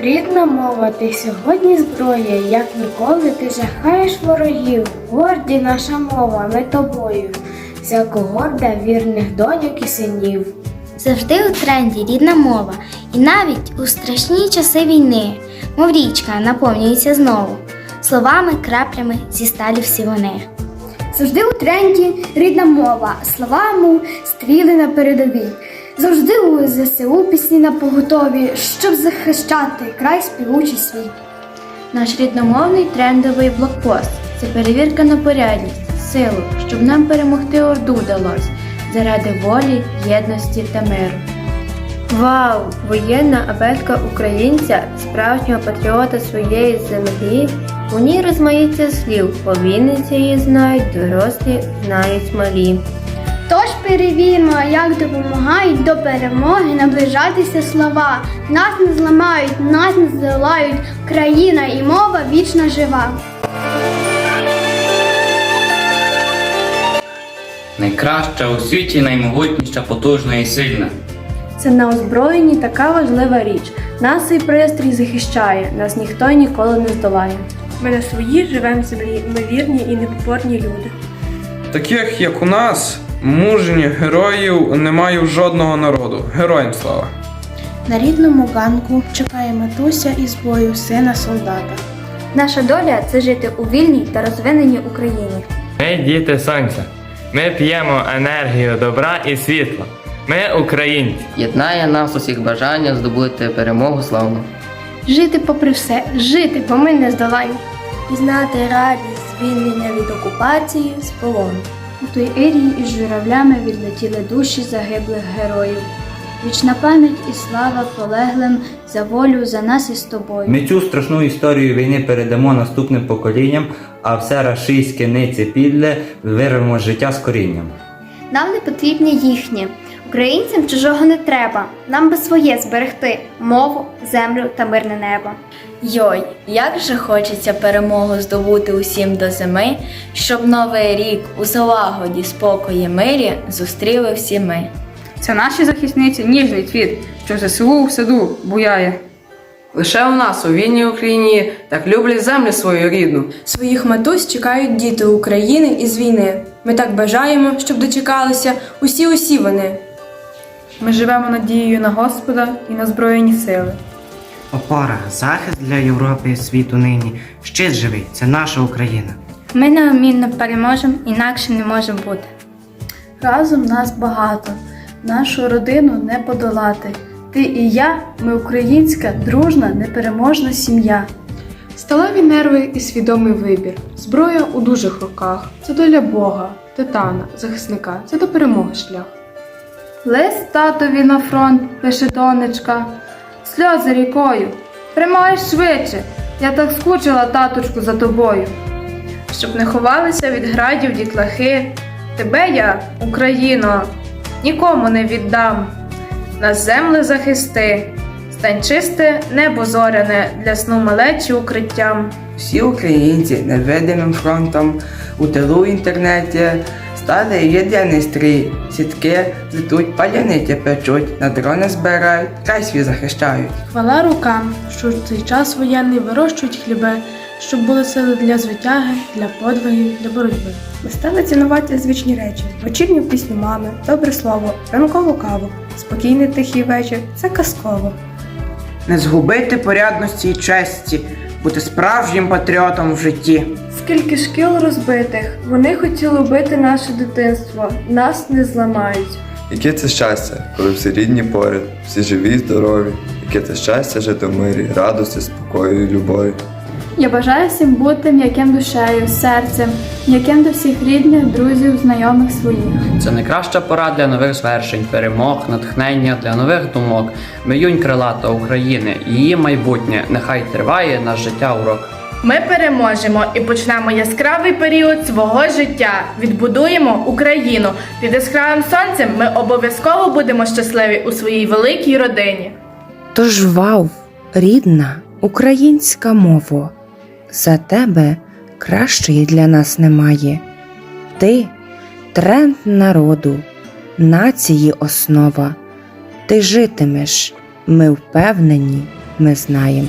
Рідна мова, ти сьогодні зброя, як ніколи ти жахаєш ворогів. Горді наша мова, ми тобою, всяко горда вірних доньок і синів. Завжди у тренді рідна мова, і навіть у страшні часи війни, мов річка наповнюється знову, словами, краплями зі сталі всі вони. Завжди у тренді рідна мова, словами стріли на передовій. Завжди у ЗСУ пісні на поготові, щоб захищати край співучий світ. Наш рідномовний трендовий блокпост це перевірка на порядність, силу, щоб нам перемогти Орду вдалось заради волі, єдності та миру. Вау! Воєнна абетка українця, справжнього патріота своєї землі. У ній розмаїття слів, повінниці її знають, дорослі знають малі. Тож перевіримо, як допомагають до перемоги наближатися слова. Нас не зламають, нас не здолають. Країна і мова вічно жива. Найкраща у світі, наймогутніша, потужна і сильна. Це на озброєнні така важлива річ. Нас цей пристрій захищає, нас ніхто ніколи не здолає. Ми на своїй живем землі, ми вірні і непокорні люди. Таких, як у нас, мужніх героїв немає в жодного народу. Героям слава! На рідному ганку чекає матуся із бою сина солдата. Наша доля це жити у вільній та розвиненій Україні. Ми діти сонця. Ми п'ємо енергію добра і світла. Ми українці. Єднає нас усіх бажання здобути перемогу славну. Жити попри все, жити, бо ми не здолаємо. Пізнати радість, звільнення від окупації, з полону. У той ірії із журавлями відлетіли душі загиблих героїв. Вічна пам'ять і слава полеглим за волю за нас із тобою. Ми цю страшну історію війни передамо наступним поколінням, а все рашистське ниці підле вирвемо життя з корінням. Нам не потрібні їхні. Українцям чужого не треба. Нам би своє зберегти мову, землю та мирне небо. Йой, як же хочеться перемогу здобути усім до зими, щоб новий рік у залагоді, спокої, мирі зустріли всі ми. Це наші захисниці ніжний цвіт, що ЗСУ в саду буяє. Лише у нас у вільній Україні так люблять землю свою рідну. Своїх матусь чекають діти України із війни. Ми так бажаємо, щоб дочекалися усі усі вони. Ми живемо надією на Господа і на Збройні сили. Опора, захист для Європи і світу нині. Щит живий, це наша Україна. Ми неодмінно переможемо, інакше не може бути. Разом нас багато, нашу родину не подолати. Ти і я, ми українська, дружна, непереможна сім'я. Сталеві нерви і свідомий вибір. Зброя у дужих руках. Це доля Бога, титана, захисника. Це до перемоги шлях. Лист татові на фронт, пише донечка. Сльози рікою. Примай швидше. Я так скучила, таточку, за тобою. Щоб не ховалися від градів дітлахи. Тебе я, Україно, нікому не віддам. Нас земли захисти, стань чисте небо зоряне для сну малечі укриттям. Всі українці невидимим фронтом у тилу інтернеті стали єдиний стрій. Сітки плетуть, паляниці печуть, на дрони збирають, край свій захищають. Хвала рукам, що в цей час воєнний вирощують хліби, щоб були сили для звитяги, для подвигів, для боротьби. Ми стали цінувати звичні речі, вечірню пісню мами, добре слово, ранкову каву, спокійний тихий вечір це казково. Не згубити порядності і честі, бути справжнім патріотом в житті. Скільки шкіл розбитих, вони хотіли вбити наше дитинство, нас не зламають. Яке це щастя, коли всі рідні поряд, всі живі здорові, яке це щастя жити в мирі, радості, спокою і любові. Я бажаю всім бути м'яким душею, серцем, м'яким до всіх рідних, друзів, знайомих своїх. Це найкраща пора для нових звершень, перемог, натхнення для нових думок. Миюнь крилата України, її майбутнє нехай триває наш життя урок. Ми переможемо і почнемо яскравий період свого життя. Відбудуємо Україну. Під яскравим сонцем ми обов'язково будемо щасливі у своїй великій родині. Тож вау, рідна українська мова, за тебе кращої для нас немає. Ти тренд народу, нації основа. Ти житимеш, ми впевнені, ми знаємо.